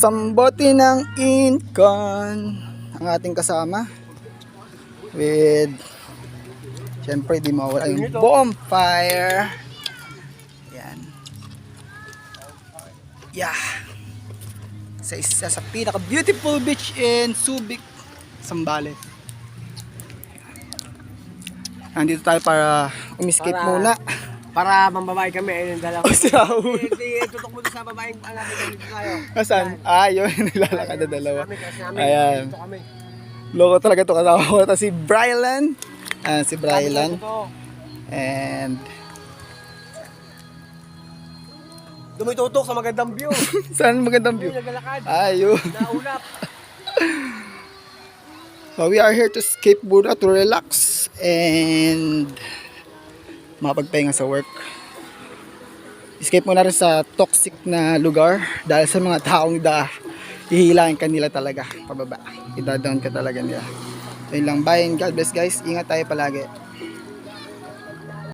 Sambote ng Incon. Ang ating kasama. With syempre di mawala yung bonfire. Yan. Yeah. Sa isa sa pinaka beautiful beach in Subic Sambales. Nandito tayo para umiscape Para- muna Para mambabae kami, ayun yung dalawa. Oh, si Raul. Hindi, tutok mo sa babaeng anak dito tayo. Asan? Ah, yun. Nilalakad na dalawa. Ayan. Loko talaga to kasama ko. Ito si Brylan. Ah, si Brylan. And Dumitutok sa magandang view. saan magandang view? Yung naglalakad. Ayun. Naulap. So we are here to muna, to relax and mapagpahinga sa work. Escape muna rin sa toxic na lugar dahil sa mga taong da hihilahin kanila talaga pababa. Ida-down ka talaga nila. Ayun lang. Bye and God bless guys. Ingat tayo palagi.